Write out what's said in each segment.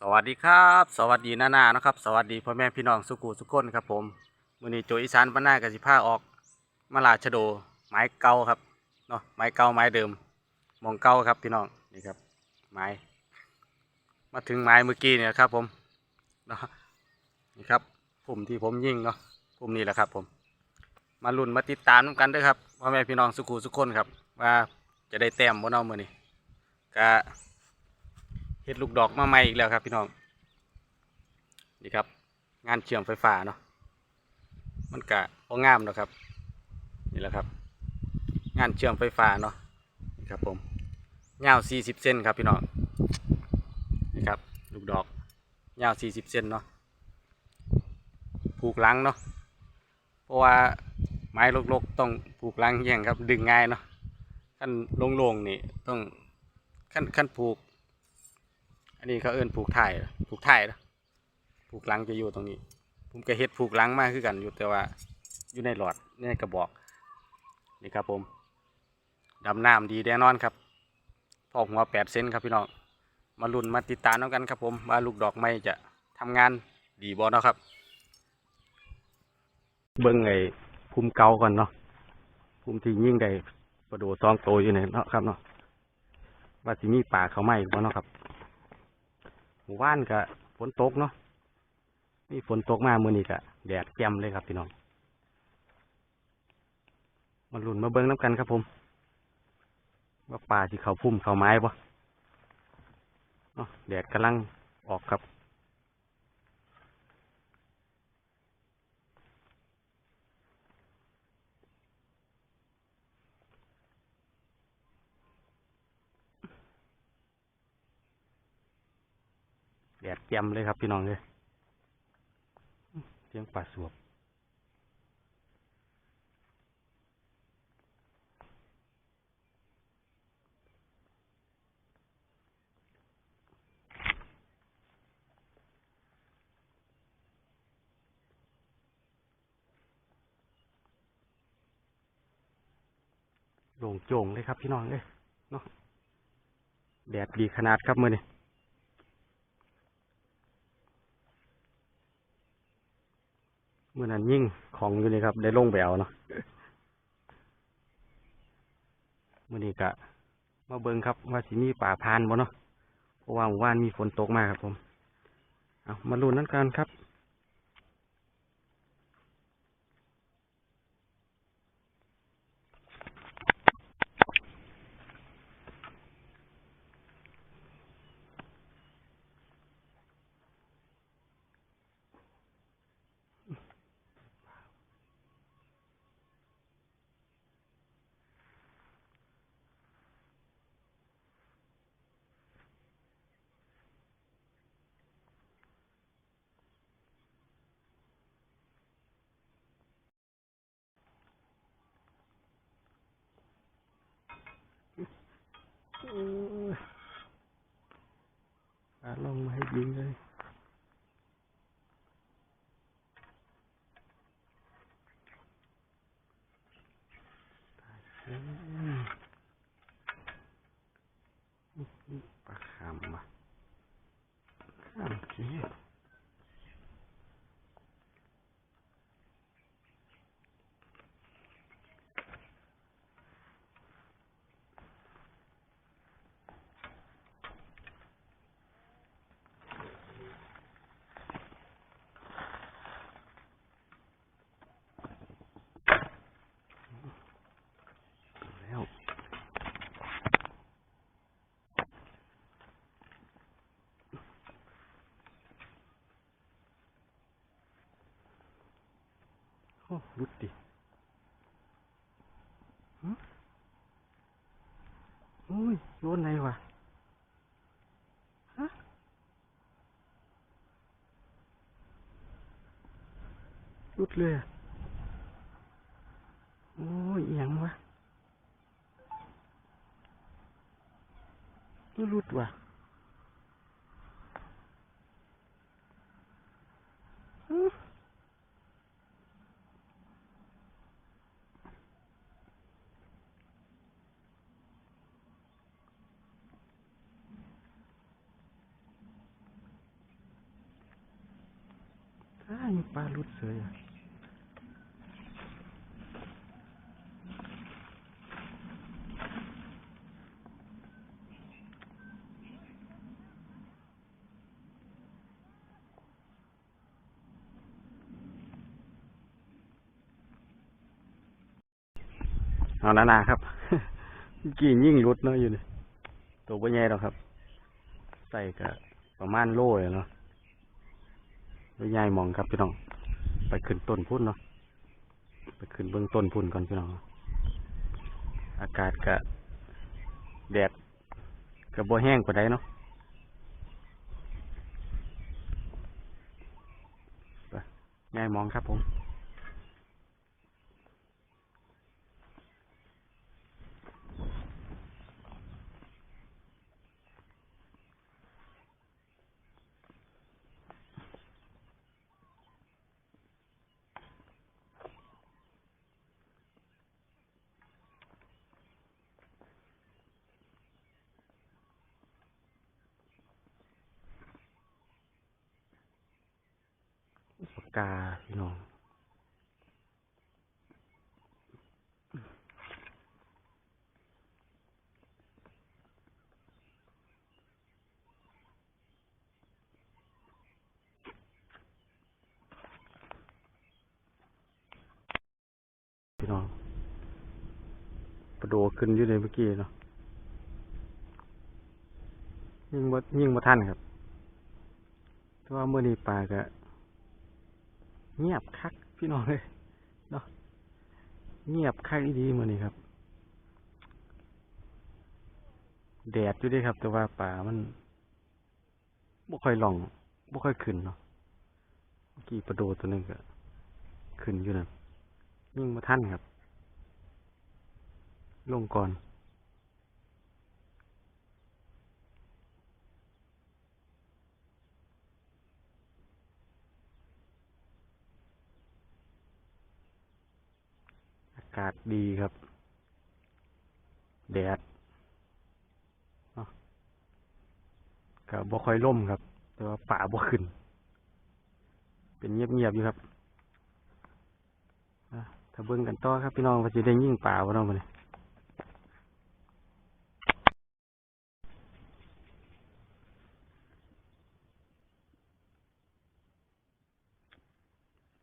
สวัสดีครับ สวัสดีนานานะครับ สวัสดีพ่อแม่พี่น้องสุกูสุกคนครับผมมือนี้โจอีสานบ้านนากับสิพาออกมาลาชโดไม้เก่าครับเนาะไม้เก่าไม้เดิมมองเก่าครับพี่น้องนี่ครับไม้มาถึงไม้เมื่อกี้เนี่ยครับผมเนาะนี่ครับผมที่ผมยิงเนาะผมนี่แหละครับผม มาลุ้นมาติดตามกันด้วยครับพ่อแม่พี่น้องสุกูสุกคนครับ ว่าจะได้แต้มบ่เนาะมื้อนี้ก็ เฮ็ดลูกดอกมาใหม่อีกแล้วครับพี่น้องนี่ครับ งานเชื่อมไฟฟ้าเนาะมันกะพองามเนาะครับ นี่แหละครับ งานเชื่อมไฟฟ้าเนาะนี่ครับผมยาว40เซนครับพี่น้องนี่ครับลูกดอกยาว40เซนเนาะผูกลังเนาะเพราะว่าไม้ลกๆต้องผูกลังแย่งครับ ดึงง่ายเนาะขั้นโล่งๆนี่ต้องขั้นขั้นผูก นนี้เขาเอิ้นผูกไถ่ผูกไถ่นะผูกลังจะอยู่ตรงนี้ ผมก็เฮ็ดผูกลังมากคือกันอยู่แต่ว่าอยู่ในหลอดในกระบอกนี่ครับผมดำน้ำดีแน่นอนครับพอหัวแปดเซนครับพี่น้องมาลุ้นมาติดตามน้กันครับผมว่าลูกดอกไม้จะทำงานดีบ่เนาะครับ เบิ้งไอ้ภูมิเก่าก่อนเนาะภูมิที่ยิ่งได้ประโดดซองโตอยู่เนี่ยเนาะครับเนาะว่าสิมีป่าเขาไหมบ่เนาะครับ หมู่บ้านก็ฝนตกเนาะนี่ฝนตกมามือนี้ก็แดดแจ่มเลยครับพี่น้องมาลุ่นมาเบิ้งน้ำกันครับผม ว่าป่าที่เขาพุ่มเขาไม้ปะเนาะแดดกำลังออกครับ แดดแจ่มเลยครับพี่น้องเลยเสียงป่าสวบโล่งโจงเลยครับพี่น้องเลยเนาะแดดดีขนาดครับมือนี่ เมื่อนั้นยิ่งของอยู่นี่ครับ ได้ลงแบวเนาะเมื่อนี้กะมาเบิ้งครับ ว่าสิมีป่าพานบ่เนาะเพราะว่าว่านมีฝนตกมากครับผม เอามาลุ้นนั้นกันครับ ปลา ลงมาให้ยิงเลย ปลาขามมาขามเจี๊ยบแล้ว โอ้รุดดิฮะโอ้ยโยนไหนวะฮะรุดเลยอะโอ้ยเอหยังวะนี่รุดว่ะฮะ มี ปลาลุดเสยอะเอานานาครับกี่ยิ่งรุดเนาะอยู่นี่ตัวบ่ใหญ่หรอกครับ ใส่ก็ประมาณโลเลยเนาะ ตัวใหญ่มองครับพี่น้อง ไปขึ้นต้นพุ่นเนาะ ไปขึ้นเบื้องต้นพุ่นก่อนพี่น้อง อากาศกะแดดกะบ่แห้งกว่าใดเนาะไปใหญ่มองครับผม ปา กาพี่น้องพี่น้องประโดดขึ้นอยู่ในเมื่อกี้เนาะยิ่งบ่ยิ่งบ่ทันครับแต่ว่าเมื่อนี้ปลาก็ เงียบคักพี่น้องเลยเนาะเงียบคักดีมือนี้ครับ แดดอยู่ด้วยครับ แต่ว่าป่ามันบ่ค่อยหล่องบ่ค่อยขึ้นเนาะเมื่อกี้ประโดตัวหนึงก็ขึ้นอยู่นะยิ่งมาท่านครับ ลงก่อน อากาศดีครับ แดดก็บ่ค่อยล่มครับ แต่ว่าป่าบ่ขึ้น เป็นเงียบๆอยู่ครับถ้าเบิ่งกันต่อครับ พี่น้องว่าสิได้ยิ่งป่าบ่น้องมื้อนี้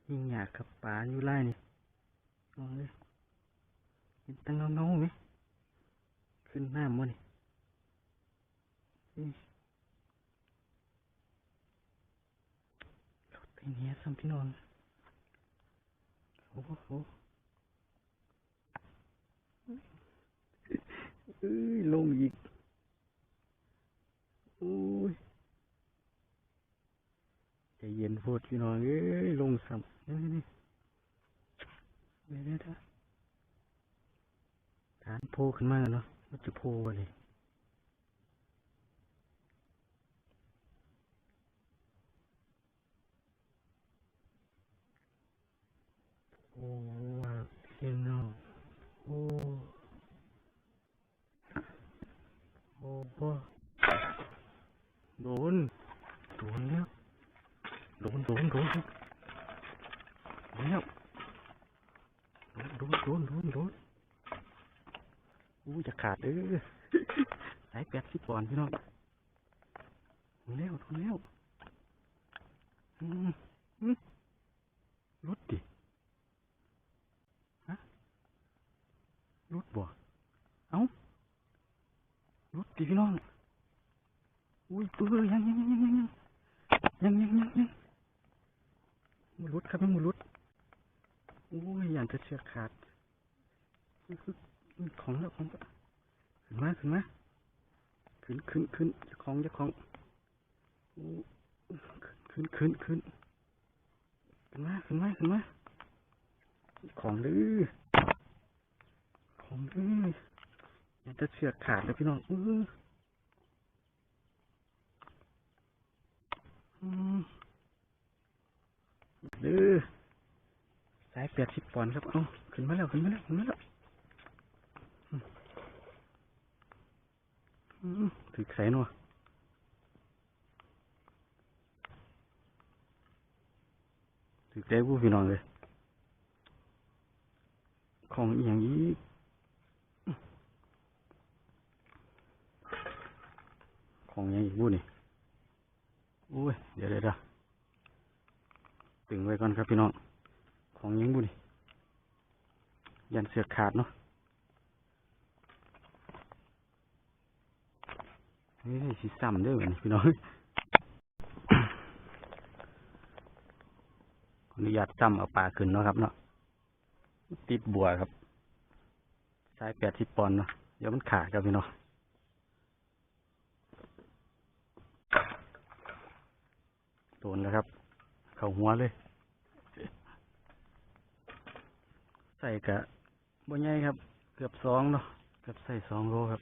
ยิ่งอยากครับป่าอยู่ไร่นี่ลองเลย เห็นตั้งาเงาไหมขึ้นน้ำบ่นี่อื้อเขาเนี้ยซ้ำพี่น้องโอ้โหเอ้ยลงอีกโอ้ยใจเย็นโพดพี่น้องเอ้ยลงซ้ำนี่นี่เดี๋ยวเดี๋ยวเดี๋ยว ฐานโผล่ขึ้นมาแล้วเนาะมันจะโผล่วะนี่โอ้ว่าพี่น้องโอ้โอ้บ่โดนโดนแล้วโดนโดนโดนโดนแล้วโดนโดนโดนโดน อู้จะขาดเด้อสายแปดสิบปอนพี่น้องโดนแล้วโดนแล้วรุดดิรุดบ่เอ้ารุดดิพี่น้องอุ้ยตัวยังยังยังยังยังยังยังยังยังมันรุดครับมันรุดโอ้ยอย่างจะเชือกขาด ของแล้วของขึ้นมาขึ้นมาขึ้นขึ้นขึ้นจะของจะของโอ้ขึ้นขึ้นขึ้นขึ้นมาขึ้นมาขึ้นมาของลือของเอ้ยอยากจะเชือกขาดเลยพี่น้องเออดื้อสายแปดสิบปอนด์ครับ เอาขึ้นมาแล้ว ขึ้นมาแล้ว ขึ้นมาแล้วอืมอืม ถือใส่น่อยถึกได้ผู้พี่น้องเลย ของอย่างนี้ของอย่างอีกบู้นี่โอ้ย เดี๋ยวเดี๋ยวตึงไว้ก่อนครับพี่น้อง ของอหยังบู้นี่ยันเสือกขาดเนาะ เฮ้ยสิซ้ำเด้อบัดนี้พี่น้องอนุญาตซ้ำเอาปลาขึ้นเนาะครับเนาะติดบัวครับสายแปดสิบปอนด์เนาะเดี๋ยวมันขาดครับพี่น้องโดนแล้วครับ เข้าหัวเลย ใส่กะบ่ใหญ่ครับ เกือบสองเนาะเกือบใส่สองโลครับ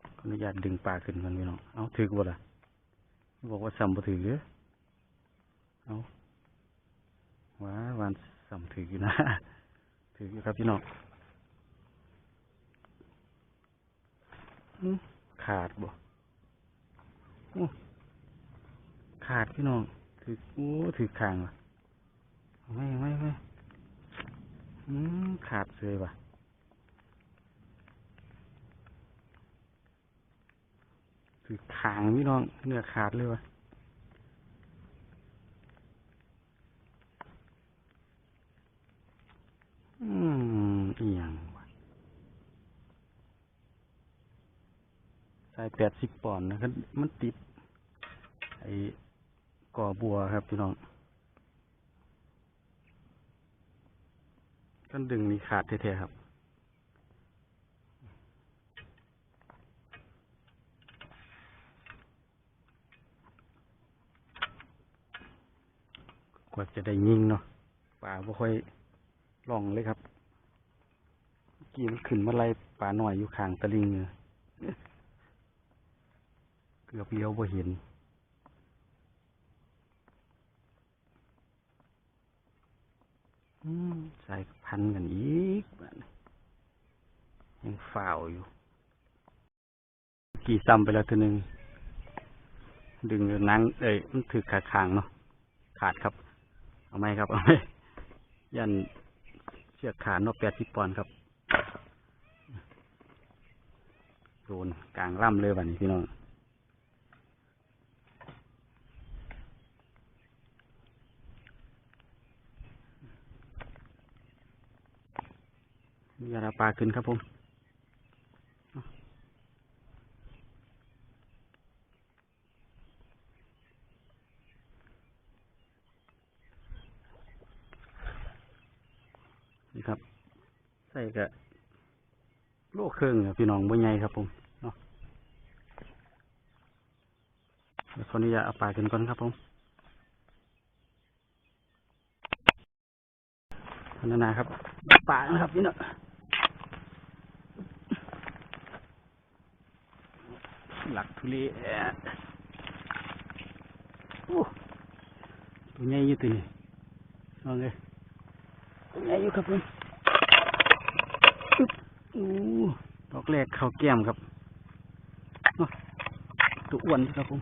ขออ นุญาตดึงปลาขึ้นกันพี่น้องเอาถือกบ่ล่ะบอกว่าซ้ำบ่ถือเอาว้าวันสำถืออยู่นะ ถืออยู่ครับพี่น้องขาดบ่อู้ขาดพี่น้องถือโอ้ถือคางว่ะไม่ไม่ไม่ขาดเลยว่ะ ถือคางพี่น้องเนื้อขาดเลยวะอืมอียงวะใส่แปดสิบปอนด์นะครับ มันติด ไอ้ก่อบัวครับพี่น้องกันดึงนี่ขาดแท้ๆครับ ก ว่าจะได้ยิงเนาะป่าบ่ค่อยล่องเลยครับกี้มันขึ้นมาไล่ปลาหน่อยอยู่ข้างตะลิงเนี่ยเกือบเลี้ยวบ่เห็นใส่พันกันอีกยังฝ่าวอยู่ กี่ซ้ำไปแล้วตัวหนึ่งดึงนังเอ้ยมันถือขาคางเนาะขาดครับ เอาไหมครับเอาไหมยันเชือกขานกแปดสิบปอนครับโดนกลางล่ำเลยวันนี้พี่น้องยาเอาปลาขึ้นครับผมนี่ ครับ ใส่กะโลเครื่องอะพี่น้องบ่ใหญ่ครับผมเนาะเดี๋ยวขออนุญาตเอาปลาขึ้นก่อนครับผมพันนาครับปลานะครับพี่น้องหลักทุเรศโอ้ตัวใหญ่อยู่ตัวนี้น้องเลยตัวใหญ่อยู่ครับผม อู้ดอกแรกเข้าแก้มครับตัวอ้วนครับผม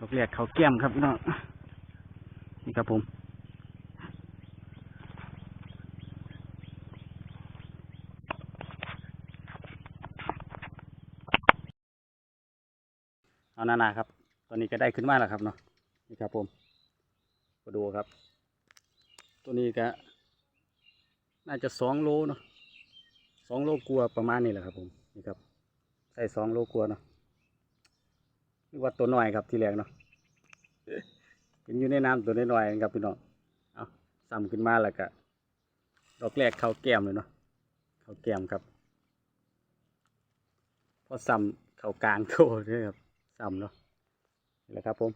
ดอกแรกเข้าแก้มครับพี่น้องนี่ครับผมเอานานาครับ ตอนนี้ก็ได้ขึ้นมาแล้วครับเนาะ นี่ครับผม มาดูครับ ตัวนี้ก็น่าจะสองโลเนาะสองโลกลัวประมาณนี้แหละครับผมนี่ครับ ใส่สองโลกลัวเนาะนึกว่าตัวหน้อยครับทีแรกเนาะเห็นอยู่ในน้ำตัวน้อยๆครับพี่น้องเอาซ้ำขึ้นมาแล้วก็ดอกแรกเข้าแก้มเลยเนาะเข้าแก้มครับ พอซ้ำเข้ากลางโตด้วยครับซ้ำเนาะนี่แหละครับผม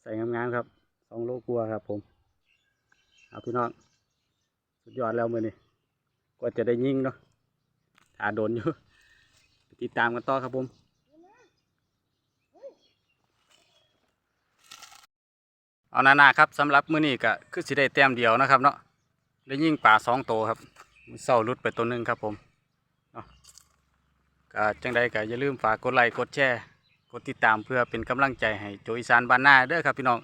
ใส่งามๆครับ องโลกลัวครับผมเอาพี่น้องสุดยอดแล้วมือนี่กว่าจะได้ยิงเนาะถาโดนอยู่ติดตามกันต่อครับผมเอาหนานาครับสำหรับมือนี้ก็คือสิได้แต้มเดียวนะครับเนาะได้ยิงป่าสองตัวครับเศร้ารุดไปตัวหนึ่งครับผมก็จังใดก็อย่าลืมฝากกดไลค์กดแชร์กดติดตามเพื่อเป็นกำลังใจให้โจอีสานบ้านนาเด้อครับพี่น้อง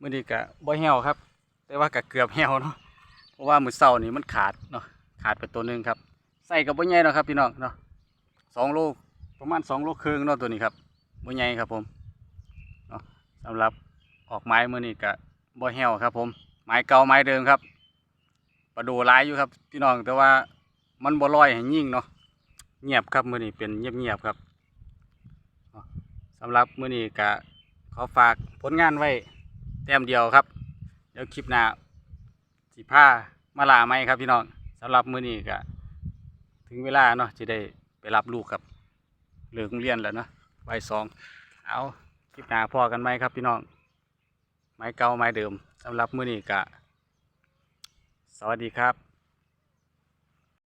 มื้อนี้ก็บ่เหี่ยวครับ แต่ว่าก็เกือบเหี่ยวเนาะเพราะว่ามือเช้านี่มันขาดเนาะขาดไปตัวหนึ่งครับ ใส่ก็บ่ใหญ่เนาะครับพี่น้องเนาะสองโลประมาณสองโลครึ่งเนาะตัวนี้ครับบ่ใหญ่ครับผมเนาะสำหรับออกไม้มื้อนี้ก็บ่เหี่ยวครับ ผมไม้เก่าไม้เดิมครับประดูหลายอยู่ครับพี่น้องแต่ว่ามันบ่ลอยให้ยิ่งเนาะเงียบครับมื้อนี้เป็นเงียบๆครับเนาะสำหรับมื้อนี้ก็ขอฝากผลงานไว้ แต้มเดียวครับ เดี๋ยวคลิปหน้าสีผ้ามาลาไหมครับพี่น้องสำหรับมื้อนี้ก็ถึงเวลาเนาะจะได้ไปรับลูกครับเลิกโรงเรียนแล้วเนาะบ่ายสองเอาคลิปหน้าพอกันไหมครับพี่น้องไม้เก่าไม้เดิมสำหรับมื้อนี้ก็สวัสดีครับ